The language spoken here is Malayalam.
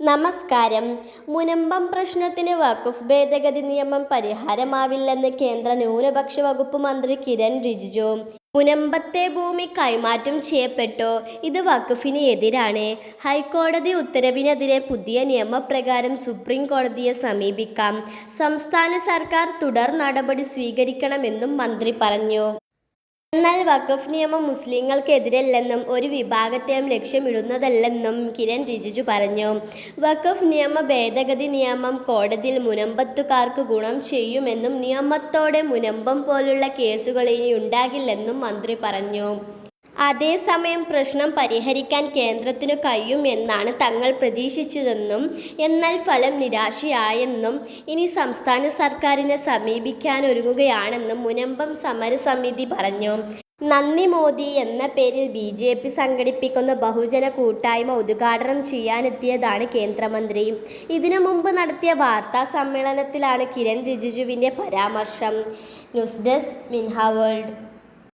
നമസ്കാരം. മുനമ്പം പ്രശ്നത്തിന് വഖഫ് ഭേദഗതി നിയമം പരിഹാരമാവില്ലെന്ന് കേന്ദ്ര ന്യൂനപക്ഷ വകുപ്പ് മന്ത്രി കിരൺ റിജിജു. മുനമ്പത്തെ ഭൂമി കൈമാറ്റം ചെയ്യപ്പെട്ടോ. ഇത് വഖഫിന് എതിരാണ്. ഹൈക്കോടതി ഉത്തരവിനെതിരെ പുതിയ നിയമപ്രകാരം സുപ്രീം കോടതിയെ സമീപിക്കാം. സംസ്ഥാന സർക്കാർ തുടർ നടപടി സ്വീകരിക്കണമെന്നും മന്ത്രി പറഞ്ഞു. എന്നാൽ വഖഫ് നിയമം മുസ്ലിങ്ങൾക്കെതിരല്ലെന്നും ഒരു വിഭാഗത്തെയും ലക്ഷ്യമിടുന്നതല്ലെന്നും കിരൺ റിജിജു പറഞ്ഞു. വഖഫ് നിയമ ഭേദഗതി നിയമം കോടതിയിൽ മുനമ്പത്തുകാർക്ക് ഗുണം ചെയ്യുമെന്നും നിയമത്തോടെ മുനമ്പം പോലുള്ള കേസുകൾ ഇനി ഉണ്ടാകില്ലെന്നും മന്ത്രി പറഞ്ഞു. അതേസമയം പ്രശ്നം പരിഹരിക്കാൻ കേന്ദ്രത്തിനു കഴിയുമെന്നാണ് തങ്ങൾ പ്രതീക്ഷിച്ചതെന്നും എന്നാൽ ഫലം നിരാശയായെന്നും ഇനി സംസ്ഥാന സർക്കാരിനെ സമീപിക്കാൻ സമീപിക്കാനൊരുങ്ങുകയാണെന്നും മുനമ്പം സമരസമിതി പറഞ്ഞു. നന്ദി മോദി എന്ന പേരിൽ ബി ജെ പി സംഘടിപ്പിക്കുന്ന ബഹുജന കൂട്ടായ്മ ഉദ്ഘാടനം ചെയ്യാനെത്തിയതാണ് കേന്ദ്രമന്ത്രി. ഇതിനു മുമ്പ് നടത്തിയ വാർത്താ സമ്മേളനത്തിലാണ് കിരൺ റിജിജുവിന്റെ പരാമർശം. News desk Minha world.